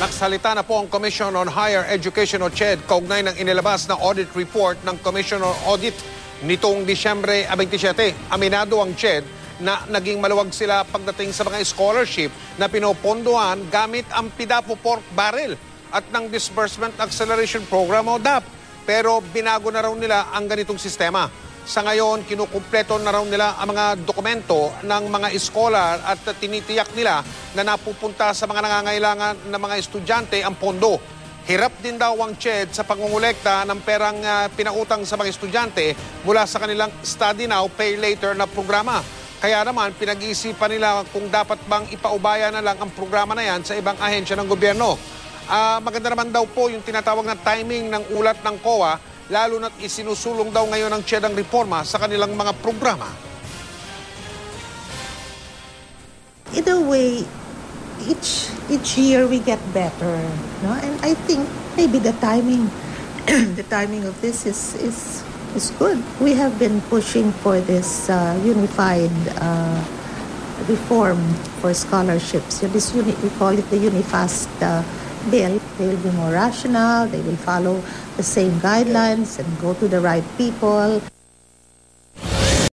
Nagsalita na po ang Commission on Higher Education o CHED kaugnay ng inilabas na audit report ng Commission on Audit nitong Disyembre 27. Aminado ang CHED na naging maluwag sila pagdating sa mga scholarship na pinopondohan gamit ang PIDAPO pork barrel at ng Disbursement Acceleration Program o DAP. Pero binago na raw nila ang ganitong sistema. Sa ngayon, kinukumpleto na raw nila ang mga dokumento ng mga scholar at tinitiyak nila na napupunta sa mga nangangailangan ng mga estudyante ang pondo. Hirap din daw ang CHED sa pangungulekta ng perang ah, pinautang sa mga estudyante mula sa kanilang Study Now, Pay Later na programa. Kaya naman, pinag-iisipan nila kung dapat bang ipaubaya na lang ang programa na yan sa ibang ahensya ng gobyerno. Ah, maganda naman daw po yung tinatawag na timing ng ulat ng COA, lalo na't isinusulong daw ngayon ng CHED ang reforma sa kanilang mga programa. in a way, each each year we get better, no? And I think maybe the timing, the timing of this is is is good. We have been pushing for this uh, unified uh, reform for scholarships. This uni- we call it the Unifast uh, bill. They will be more rational. They will follow the same guidelines and go to the right people.